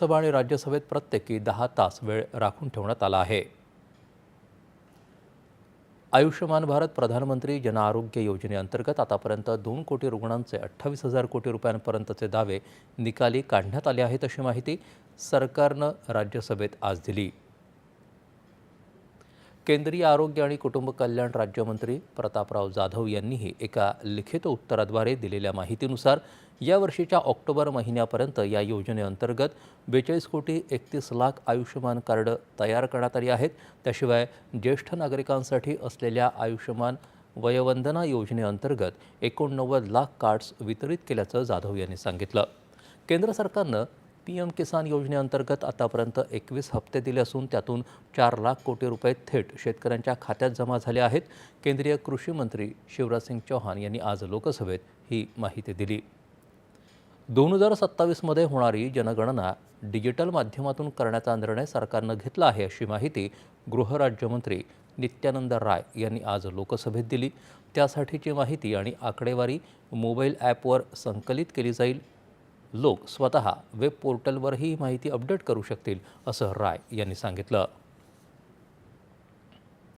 लोकसभा आणि राज्यसभेत प्रत्येकी दहा तास वेळ राखून ठेवण्यात आला आहे. आयुष्यमान भारत प्रधानमंत्री जन आरोग्य योजनेअंतर्गत आतापर्यंत दोन कोटी रुग्णांचे अठ्ठावीस हजार कोटी रुपयांपर्यंतचे दावे निकाली काढण्यात आले आहेत अशी माहिती सरकारनं राज्यसभेत आज दिली. केंद्रीय आरोग्य आणि कुटुंब कल्याण राज्यमंत्री प्रतापराव जाधव यांनीही एका लिखित उत्तराद्वारे दिलेल्या माहितीनुसार या वर्षीच्या ऑक्टोबर महिन्यापर्यंत या योजनेअंतर्गत बेचाळीस कोटी एकतीस लाख आयुष्यमान कार्ड तयार करण्यात आली आहेत. त्याशिवाय ज्येष्ठ नागरिकांसाठी असलेल्या आयुष्यमान वयवंदना योजनेअंतर्गत एकोणनव्वद लाख कार्ड्स वितरित केल्याचं जाधव यांनी सांगितलं. केंद्र सरकारनं पी एम किसान योजनेअंतर्गत आतापर्यंत एकवीस हप्ते दिले असून त्यातून चार लाख कोटी रुपये थेट शेतकऱ्यांच्या खात्यात जमा झाले आहेत. केंद्रीय कृषी मंत्री शिवराजसिंग चौहान यांनी आज लोकसभेत ही माहिती दिली. दोन हजार सत्तावीसमध्ये होणारी जनगणना डिजिटल माध्यमातून करण्याचा निर्णय सरकारनं घेतला आहे अशी माहिती गृहराज्यमंत्री नित्यानंद राय यांनी आज लोकसभेत दिली. त्यासाठीची माहिती आणि आकडेवारी मोबाईल ॲपवर संकलित केली जाईल. लोक स्वतः वेब पोर्टलवरही ही माहिती अपडेट करू शकतील असं राय यांनी सांगितलं.